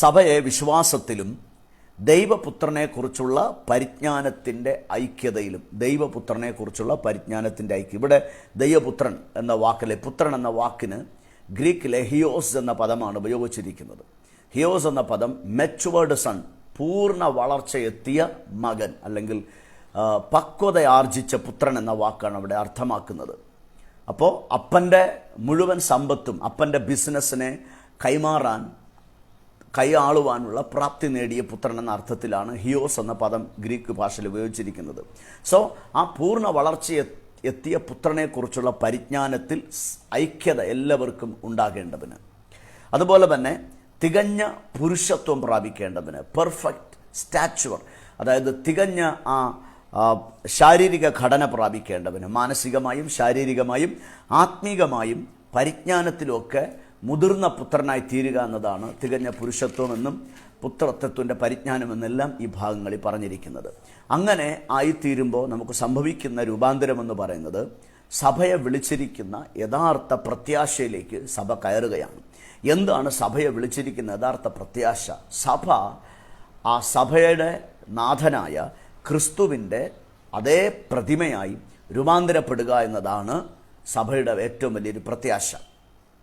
സഭയെ വിശ്വാസത്തിലും ദൈവപുത്രനെക്കുറിച്ചുള്ള പരിജ്ഞാനത്തിന്റെ ഐക്യതയിലും ദൈവപുത്രനെക്കുറിച്ചുള്ള പരിജ്ഞാനത്തിന്റെ ഐക്യം. ഇവിടെ ദൈവപുത്രൻ എന്ന വാക്കിലെ പുത്രൻ എന്ന വാക്കിന് ഗ്രീക്കിലെ ഹിയോസ് എന്ന പദമാണ് ഉപയോഗിച്ചിരിക്കുന്നത്. ഹിയോസ് എന്ന പദം മെച്ചുവേർഡ് സൺ പൂർണ വളർച്ചയെത്തിയ മകൻ അല്ലെങ്കിൽ പക്വത ആർജിച്ച പുത്രൻ എന്ന വാക്കാണ് അവിടെ അർത്ഥമാക്കുന്നത്. അപ്പോൾ അപ്പന്റെ മുഴുവൻ സമ്പത്തും അപ്പന്റെ ബിസിനസ്സിനെ കൈമാറാൻ കൈയാളുവാനുള്ള പ്രാപ്തി നേടിയ പുത്രൻ എന്ന അർത്ഥത്തിലാണ് ഹിയോസ് എന്ന പദം ഗ്രീക്ക് ഭാഷയിൽ ഉപയോഗിച്ചിരിക്കുന്നത്. സോ ആ പൂർണ വളർച്ച എത്തിയ പുത്രനെക്കുറിച്ചുള്ള പരിജ്ഞാനത്തിൽ ഐക്യത എല്ലാവർക്കും ഉണ്ടാകേണ്ടതിന്. അതുപോലെ തന്നെ തികഞ്ഞ പുരുഷത്വം പ്രാപിക്കേണ്ടതിന്. പെർഫെക്റ്റ് സ്റ്റാച്ചുവർ അതായത് തികഞ്ഞ ആ, ശാരീരിക ഘടന പ്രാപിക്കേണ്ടതിന്. മാനസികമായും ശാരീരികമായും ആത്മീകമായും പരിജ്ഞാനത്തിലുമൊക്കെ മുതിർന്ന പുത്രനായി തീരുക എന്നതാണ് തികഞ്ഞ പുരുഷത്വമെന്നും പുത്രത്വത്തിന്റെ പരിജ്ഞാനമെന്നെല്ലാം ഈ ഭാഗങ്ങളിൽ പറഞ്ഞിരിക്കുന്നത്. അങ്ങനെ ആയിത്തീരുമ്പോൾ നമുക്ക് സംഭവിക്കുന്ന രൂപാന്തരമെന്ന് പറയുന്നത് സഭയെ വിളിച്ചിരിക്കുന്ന യഥാർത്ഥ പ്രത്യാശയിലേക്ക് സഭ കയറുകയാണ്. എന്താണ് സഭയെ വിളിച്ചിരിക്കുന്ന യഥാർത്ഥ പ്രത്യാശ? സഭ ആ സഭയുടെ നാഥനായ ക്രിസ്തുവിന്റെ അതേ പ്രതിമയായി രൂപാന്തരപ്പെടുക എന്നതാണ് സഭയുടെ ഏറ്റവും വലിയൊരു പ്രത്യാശ.